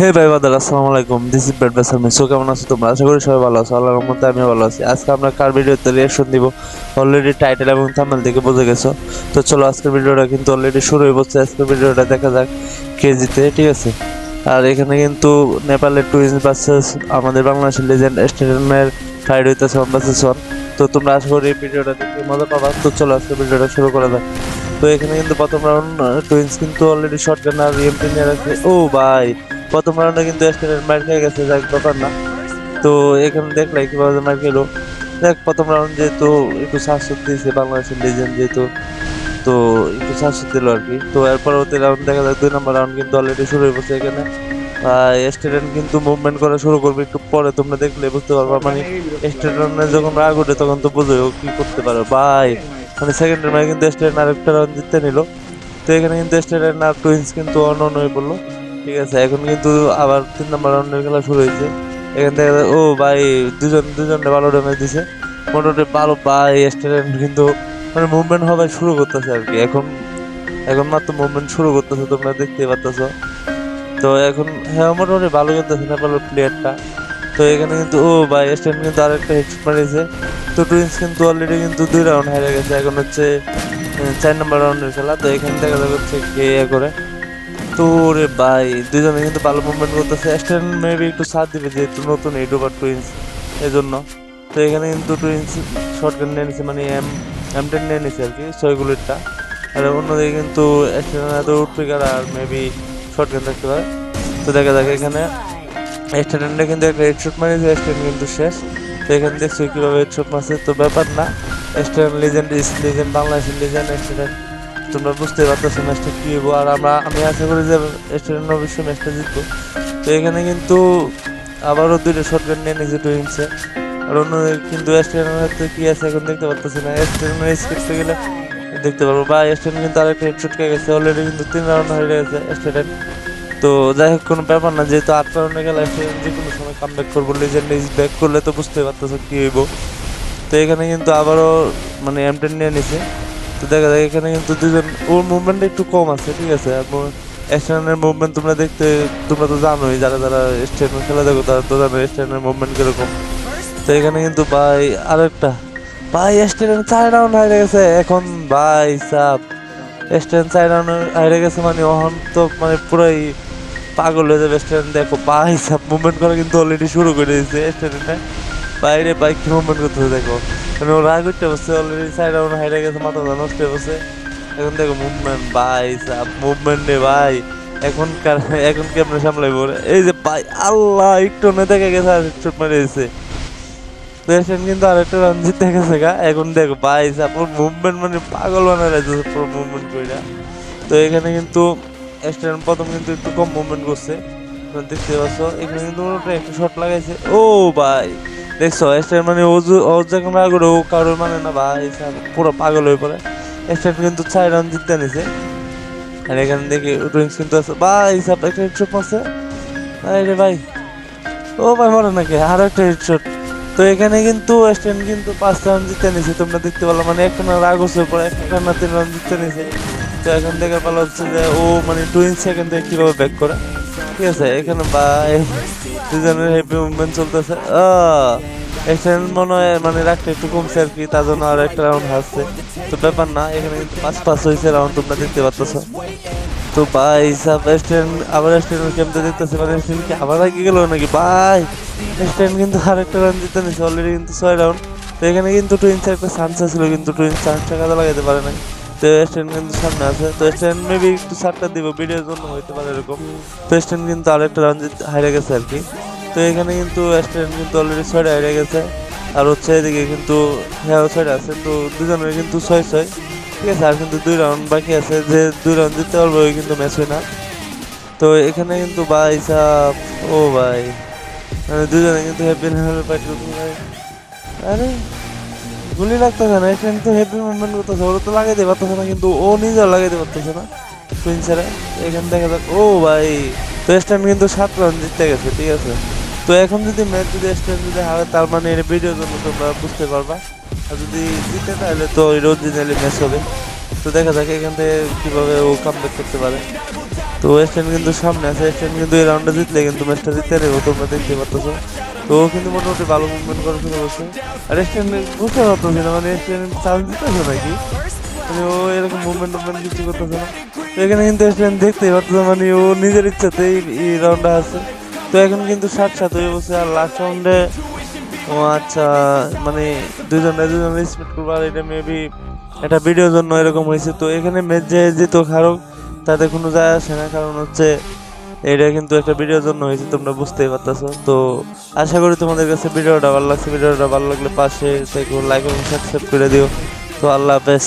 হে ভাই, বাদার, আসসালামু আলাইকুম। দিস ইজ ব্যাড বেসার মিসো কেমন আছো তোমরা? আশা করি সবাই ভালো আছো। আল্লাহর রহমতে আমি ভালো আছি। আজকে আমরা কার ভিডিওতে রিয়াকশন দিব অলরেডি টাইটেল এবং থাম্বনেল থেকে বুঝে গেছো। তো চলো, আজকের ভিডিওটা কিন্তু অলরেডি শুরু হয়ে বসছে। আজকের ভিডিওটা দেখা যাক কেজিতে, ঠিক আছে? আর এখানে কিন্তু নেপালের টুইন্স বাসেস আমাদের বাংলাদেশের লেজেন্ড স্টেডিয়ামের ফাইট হইতেছে ওয়ান ভার্সেস ওয়ান তো তোমরা আশা করি এই ভিডিওটা দেখে মজা পাবা। তো চলো, আজকের ভিডিওটা শুরু করা যাক। তো এখানে কিন্তু প্রথম রাউন্ড টুইন্স কিন্তু অলরেডি শর্ট গান আর এমপি নিয়ে রাখছে। ও ভাই প্রথম রাউন্ডে কিন্তু স্টেডেন্ট মার খেয়ে গেছে, যাক, ব্যাপার না। তো এখানে দেখলাই কীভাবে মার খেলো। দেখ প্রথম রাউন্ড যেহেতু একটু শাসক দিয়েছে বাংলাদেশের লেজেন্ড যেহেতু, তো একটু শাসক দিল আর কি। তো এর পরবর্তী রাউন্ড দেখা যায় দুই নম্বর রাউন্ড কিন্তু অলরেডি শুরু হয়ে গেছে এখানে। স্টুডেন্ট কিন্তু মুভমেন্ট করা শুরু করবে একটু পরে, তোমরা দেখলে বুঝতে পারবা। মানে স্টুডেন্টের যখন রাগ ওঠে, তখন তো বুঝো ও কি করতে পারো। ভাই মানে সেকেন্ডের মাঝে কিন্তু স্টুডেন্ট আরেকটা রাউন্ড জিততে নিল। তো এখানে কিন্তু স্টুডেন্ট আর টুইন্স কিন্তু অন অন হয়ে পড়ল। ঠিক আছে, এখন কিন্তু আবার তিন নম্বর রাউন্ডের খেলা শুরু হয়েছে। এখান থেকে, ও ভাই, দুজন দুজনে ভালো ড্যামেজ দিছে। মোটামুটি ভালো ভাই স্টুডেন্ট কিন্তু মানে মুভমেন্ট হবে শুরু করতেছে আর কি। এখন এখন মাত্র মুভমেন্ট শুরু করতেছে, তোমরা দেখতে পাচ্ছ তো এখন হ্যাঁ মোটামুটি ভালো করতেছে নেপালের প্লেয়ারটা তো এখানে কিন্তু, ও ভাই স্ট্যান্ড কিন্তু আরেকটা হেডশট মারিয়েছে তো টুইন্স কিন্তু অলরেডি কিন্তু দুই রাউন্ড হেরে গেছে। এখন হচ্ছে চার নম্বর রাউন্ডের খেলা। তো এখানে দেখা যাবে হচ্ছে কে ইয়ে করে। তো রে ভাই দুজনে কিন্তু ভালো মুভমেন্ট করতেছে। স্ট্যান্ড মেবি একটু সাথ দিবে যেহেতু নতুন ইউটিউবার টুইন্স এই জন্য তো এখানে কিন্তু টুইন্স শর্ট গান নিয়ে নিছে মানে এম এম টেন নিয়ে নিছে আর কি, ছয়গুলিরটা। আর অন্যদিকে কিন্তু স্ট্যান্ড এত উঠপিকার আর মেবি শর্ট গান থাকতে পারে। তো দেখা যাক এখানে। স্ট্যান্ডে কিন্তু একটা হেডশট মারিয়েছে স্ট্যান্ড কিন্তু শেষ। তো এখানে দেখছ কীভাবে হেডশট মারছে, তো ব্যাপার না। স্ট্যান্ড লিজেন্ড ইস লিজেন্ড বাংলাদেশের লিজেন্ড স্ট্যান্ড তোমরা বুঝতে পারতেছো ম্যাচটা কি হব আর আমরা, আমি আশা করি যে স্টুডেন্ট অবশ্যই ম্যাচটা জিতবো। তো এখানে কিন্তু আবারও দুইটা শর্ট গান নিয়ে নিয়েছে টুইন্সে আর অন্য কিন্তু স্টুডেন্টের হাতে কি আছে এখন দেখতে পারতেছি না। স্টুডেন্টের স্কিপতে গেলে দেখতে পারব। বা স্টুডেন্ট কিন্তু আরেকটা হেডশট খেয়ে গেছে। অলরেডি কিন্তু তিন রাউন্ড হয়ে গেছে স্টুডেন্ট তো যাই হোক, কোনো ব্যাপার না, যেহেতু আট রাউন্ডে গেলে স্টুডেন্ট যে কোনো সময় কাম ব্যাক করব। লিজেন্ড ইজ ব্যাক করলে তো বুঝতে পারতেছো কি হইব। তো এখানে কিন্তু আবারও মানে এম টেন নিয়ে নিছে। তো দেখা যায় এখানে কিন্তু দুজন, ওর মুভমেন্ট একটু কম আছে, ঠিক আছে? আর মুভমেন্ট তোমরা দেখতে, তোমরা তো জানোই, যারা যারা স্ট্যান্ডের খেলা দেখো, তারা তো জানো স্ট্যান্ডের মুভমেন্ট কীরকম। তো এখানে কিন্তু ভাই, আরেকটা। ভাই স্ট্যান্ড চার রাউন্ড হারে গেছে। এখন ভাই, সাপ। স্ট্যান্ড চার রাউন্ড হারে গেছে মানে ওহন তো মানে পুরাই পাগল হয়ে যাবে স্ট্যান্ড দেখো, ভাই, সাপ মুভমেন্ট করা কিন্তু অলরেডি শুরু করে দিয়েছে স্ট্যান্ডে বাইরে বাইক মুভমেন্ট করতেছে দেখো। মানে ও রাগ উঠতে বসছে অলরেডি সাইড রাউন্ড হাইরে গেছে, মাথা নষ্ট হয়ে বসে। এখন দেখো মুভমেন্ট ভাই সাপ মুভমেন্ট নে ভাই। এখন এখন কেমনে সামলাইবো রে? এই যে ভাই, আল্লাহ, একটু না দেখে গেছে, আর চোট মেরে দিয়েছে পেশেন্ট কিন্তু আরেকটা রান জিতে গেছে গা। এখন দেখো ভাই সাপ ওর মুভমেন্ট মানে পাগল বানায় রাখছে পুরো মুভমেন্ট কইরা। তো এখানে কিন্তু স্ট্যান্ড প্রথম কিন্তু একটু কম মুভমেন্ট করছে। দেখতে পাচ্ছ, এখানে কিন্তু একটা শট লাগাইছে। ও ভাই দেখছ স্ট্যান্ড মানে ও যে- ও যখন রাগ করে ও কারোর মানে না ভাই পুরো পাগল হয়ে পড়ে। স্ট্যান্ড কিন্তু চার রান জিতে নিছে। আর এখানে দেখি ড্রিঙ্কস কিন্তু আছে। ভাই সাপ একটা হেডশট মারছে। আরে ভাই। ও ভাই, মরে নাকি? আর একটা হেডশট তো এখানে কিন্তু স্ট্যান্ড কিন্তু পাঁচ রান জিতে নিছে, তোমরা দেখতে পারল। মানে একটা না রাগ হচ্ছে পরে, একটা না তিন রান জিতে নিছে। তো এখন দেখার পালা হচ্ছে যে ও মানে টুইন সেকেন্ড থেকে কীভাবে ব্যাক করে? ঠিক আছে, এখানে ভাই দুজনের হেভি মুভমেন্ট চলতেছে। স্ট্যান্ড মনে হয় মানে রাখতে একটু কমছে আর কি, তার জন্য আর একটা রাউন্ড হাসছে তো ব্যাপার না, এখানে কিন্তু পাঁচ পাঁচ হয়েছে রাউন্ড তোমরা দেখতে পাচ্ছ তো ভাই সাব স্ট্যান্ড আবার স্ট্যান্ড কেমতে দেখতেছে মানে স্ট্যান্ড কি আবার আগে গেল নাকি? ভাই স্ট্যান্ড কিন্তু আরেকটা রান জিতে নিছে অলরেডি কিন্তু ছয় রাউন্ড তো এখানে কিন্তু টুইন্সের একটা চান্স ছিল, কিন্তু টুইন্স চান্সটা কাজে লাগাইতে পারে না তো স্ট্যান্ড কিন্তু সামনে আছে। তো স্ট্যান্ড মেবি একটু সারটা দিব, ভিডিওর জন্য হইতে পারে এরকম। তো স্ট্যান্ড কিন্তু আরেকটা রান হারিয়ে গেছে আর কি। তো এখানে কিন্তু স্ট্যান্ড কিন্তু অলরেডি ছয়টা হারিয়ে গেছে। আর হচ্ছে এদিকে কিন্তু হ্যাঁ ছয়টা আছে, তো দুজনের কিন্তু ছয় ছয়। ঠিক আছে, আর কিন্তু দুই রাউন্ড বাকি আছে। যে দুই রাউন্ড জিততে পারব, ওই কিন্তু ম্যাচ হয় না তো এখানে কিন্তু ভাই সাপ ও ভাই। মানে দুজনে কিন্তু হ্যাপি হ্যাপি ফাইট আরে গুলি লাগতেছে না এখানে তো হ্যাপি মুভমেন্ট করতেছে, ওরা তো লাগাইতে পারতেছে না, কিন্তু ও নিজেও লাগাইতে পারতেছে না। টুইন্সারে এখানে দেখা যাক, ও ভাই, তো স্ট্যান্ড কিন্তু সাত রাউন্ড জিতে গেছে, ঠিক আছে? তো এখন যদি ম্যাচ যদি স্ট্যান্ড যদি হারে, তার মানে এর ভিডিওর জন্য তোমরা বুঝতে পারবা। আর যদি জিতে, তাহলে তো ওই অরিজিনালি ম্যাচ হবে। তো দেখা যাক এখান থেকে কীভাবে ও কাম করতে পারে। তো ওয়েস্ট কিন্তু সামনে আছে ওয়েস্ট কিন্তু এই রাউন্ডে জিতলে কিন্তু ম্যাচটা জিতে নেব তোমরা দেখতে পাচ্ছ তো কিন্তু মোটামুটি ভালো মুভমেন্ট করে শুরু করছে আর ওয়েস্ট এন্ড বুঝতে পারতেছি না মানে এন্ড চান্স দিতেছে নাকি? মানে ও এরকম মুভমেন্ট মুভমেন্ট কিছু করতেছে না। তো এখানে কিন্তু এন্ড দেখতেই পারতেছে মানে ও নিজের ইচ্ছাতেই এই রাউন্ডে আছে তো এখন কিন্তু ষাট সাত হয়ে বসে, আর লাস্ট রাউন্ডে ও আচ্ছা মানে দুজনে দুজনে স্পিড করব, আর এটা মেবি এটা ভিডিওর জন্য এরকম হয়েছে। তো এখানে ম্যাচ যেত খারক তাতে কোনো যায় আসে না। কারণ হচ্ছে এটা কিন্তু একটা ভিডিওর জন্য হয়েছে, তোমরা বুঝতেই পারতেছো। তো আশা করি তোমাদের কাছে ভিডিওটা ভালো লাগছে। ভিডিওটা ভালো লাগলে পাশে লাইক এবং সাবস্ক্রাইব করে দিও। তো আল্লাহ হাফেজ।